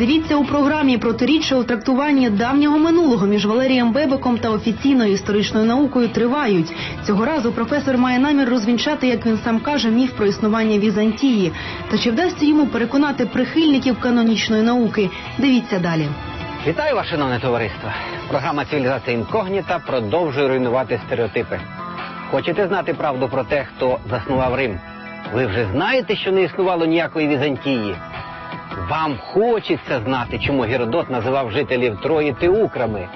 Дивіться у програмі протиріччя у трактуванні давнього минулого між Валерієм Бебеком та офіційною історичною наукою тривають. Цього разу професор має намір розвінчати, як він сам каже, міф про існування Візантії. Та чи вдасться йому переконати прихильників канонічної науки? Дивіться далі. Вітаю вас, шановне товариство. Програма Цивілізація інкогніта продовжує руйнувати стереотипи. Хочете знати правду про те, хто заснував Рим? Ви вже знаєте, що не існувало ніякої Візантії. Вам хочеться знати, чому Геродот називав жителів Трої теукрами.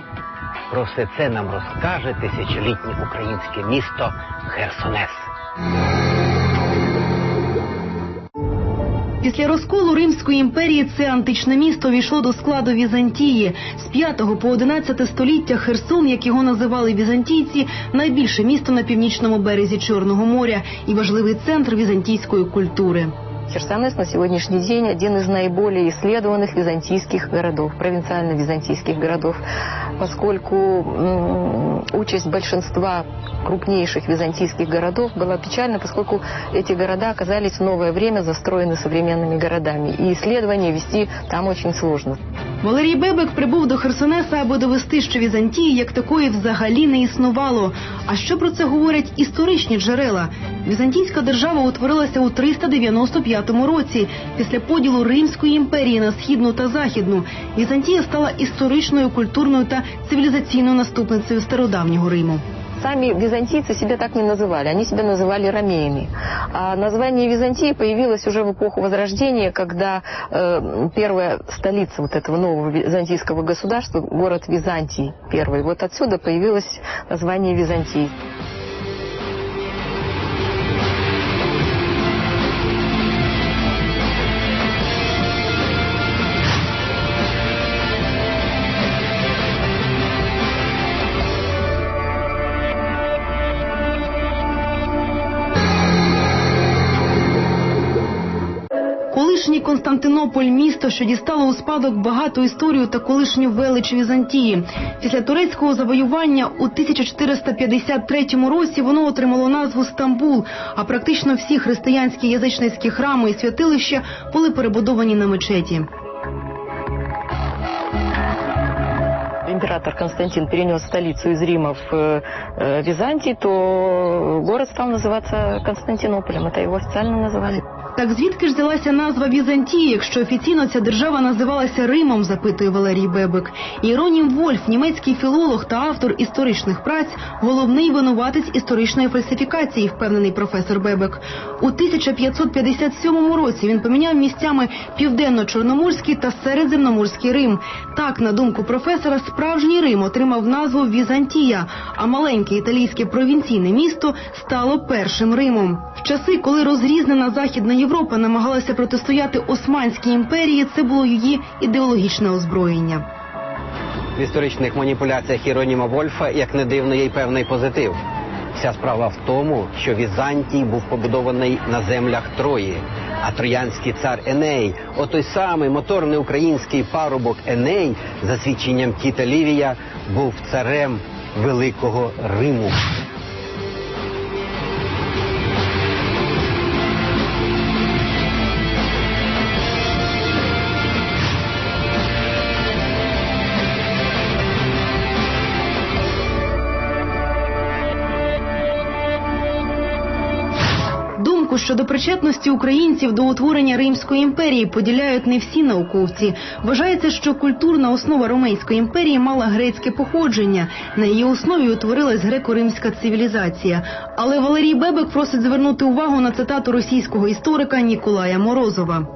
Про все це нам розкаже тисячолітнє українське місто Херсонес. Після розколу Римської імперії це античне місто війшло до складу Візантії. З 5 по 11 століття Херсон, як його називали візантійці, найбільше місто на північному березі Чорного моря і важливий центр візантійської культури. Херсонес на сегодняшний день один из наиболее исследованных византийских городов, провинциально-византийских городов, поскольку участь большинства крупнейших византийских городов была печальна, поскольку эти города оказались в новое время застроены современными городами, и исследования вести там очень сложно. Валерій Бебек прибув до Херсонеса, аби довести, що Візантії як такої взагалі не існувало. А що про це говорять історичні джерела? Візантійська держава утворилася у 395 році після поділу Римської імперії на східну та західну. Візантія стала історичною, культурною та цивілізаційною наступницею стародавнього Риму. Сами византийцы себя так не называли, они себя называли ромеями. А название Византии появилось уже в эпоху Возрождения, когда э, первая столица вот этого нового византийского государства, город Византий первый, вот отсюда появилось название Византии. Колишній Константинополь місто, що дістало у спадок багату історію та колишню велич Візантії. Після турецького завоювання у 1453 році воно отримало назву Стамбул. А практично всі християнські язичницькі храми і святилища були перебудовані на мечеті. Император Константин перенес столицу из Рима в э, э, Византий, то город стал называться Константинополем. Это его официально называли. Так звідки ж взялася назва Візантії, якщо офіційно ця держава називалася Римом, запитує Валерій Бебек. Іронім Вольф, німецький філолог та автор історичних праць, головний винуватець історичної фальсифікації, впевнений професор Бебек. У 1557 році він поміняв місцями південно-чорноморський та середземноморський Рим. Так, на думку професора, справжній Рим отримав назву Візантія, а маленьке італійське провінційне місто стало першим Римом. В часи, коли розрізнена західна Європа намагалася протистояти Османській імперії, це було її ідеологічне озброєння. В історичних маніпуляціях Іроніма Вольфа, як не дивно, є й певний позитив. Вся справа в тому, що Візантій був побудований на землях Трої, а троянський цар Еней, отой самий моторний український парубок Еней, за свідченням Тіта Лівія, був царем Великого Риму. Думку щодо причетності українців до утворення Римської імперії поділяють не всі науковці. Вважається, що культурна основа Ромейської імперії мала грецьке походження. На її основі утворилась греко-римська цивілізація. Але Валерій Бебек просить звернути увагу на цитату російського історика Ніколая Морозова.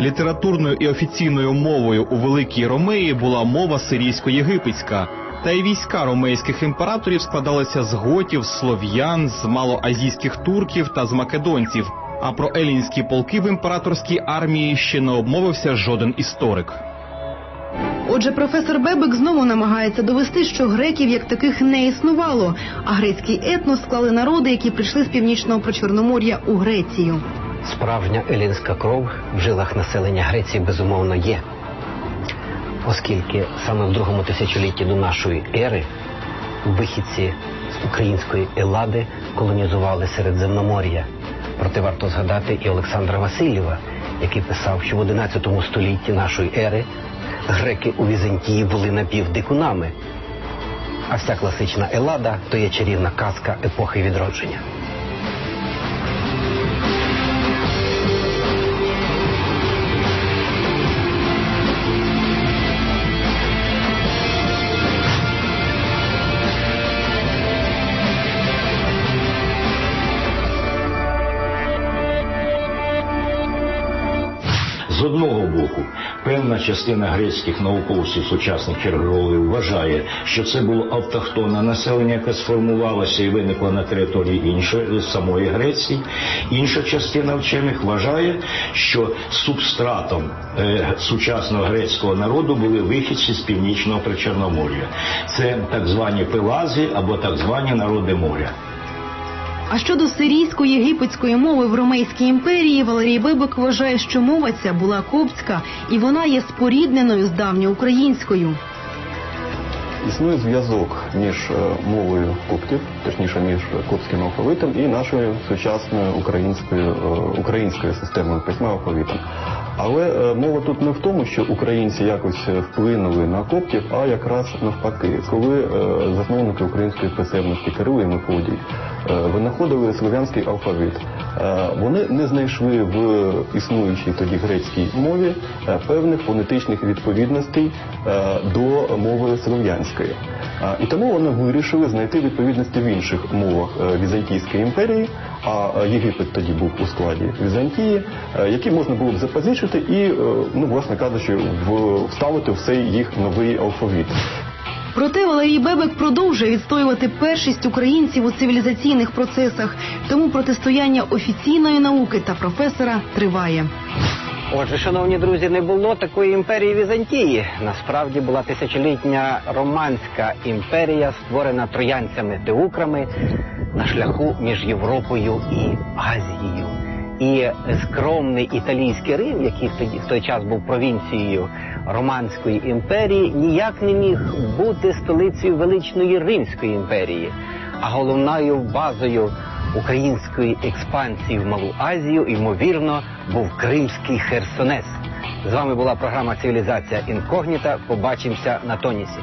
Літературною і офіційною мовою у Великій Ромеї була мова сирійсько-єгипетська. Та й війська ромейських імператорів складалися з готів, слов'ян, з малоазійських турків та з македонців. А про елінські полки в імператорській армії ще не обмовився жоден історик. Отже, професор Бебек знову намагається довести, що греків як таких не існувало, а грецький етнос склали народи, які прийшли з північного причорномор'я у Грецію. Справжня елінська кров в жилах населення Греції безумовно є. Оскільки саме в другому тисячолітті до нашої ери вихідці з української Елади колонізували Середземномор'я. Проте варто згадати і Олександра Васильєва, який писав, що в 11 столітті нашої ери греки у Візантії були напівдикунами. А вся класична Елада то є чарівна казка епохи відродження. З одного боку, певна частина грецьких науковців сучасних чергологів вважає, що це було автохтонне населення, яке сформувалося і виникло на території іншої самої Греції. Інша частина вчених вважає, що субстратом е, сучасного грецького народу були вихідці з північного причорномор'я. Це так звані пелази або так звані народи моря. А щодо сирійської єгипетської мови в Ромейській імперії, Валерій Бибик вважає, що мова ця була коптська, і вона є спорідненою з давньоукраїнською. Існує зв'язок між е, мовою коптів, точніше між коптським алфавитом і нашою сучасною українською е, українською системою письма алфавітом. Але е, мова тут не в тому, що українці якось вплинули на коптів, а якраз навпаки, коли засновники української писемності Кирило і Мефодій винаходили слов'янський алфавіт, вони не знайшли в існуючій тоді грецькій мові певних фонетичних відповідностей до мови слов'янської. А, І тому вони вирішили знайти відповідності в інших мовах е, Візантійської імперії, а Єгипет тоді був у складі Візантії, е, які можна було б запозичити і, е, ну, власне кажучи, вставити в цей їх новий алфавіт. Проте Валерій Бебек продовжує відстоювати першість українців у цивілізаційних процесах, тому протистояння офіційної науки та професора триває. Отже, шановні друзі, не було такої імперії Візантії. Насправді була тисячолітня романська імперія, створена троянцями теукрами на шляху між Європою і Азією. І скромний італійський Рим, який в той час був провінцією Романської імперії, ніяк не міг бути столицею величної Римської імперії. А головною базою української експансії в Малу Азію, ймовірно, був Кримський Херсонес. З вами була програма Цивілізація інкогніта. Побачимося на тонісі.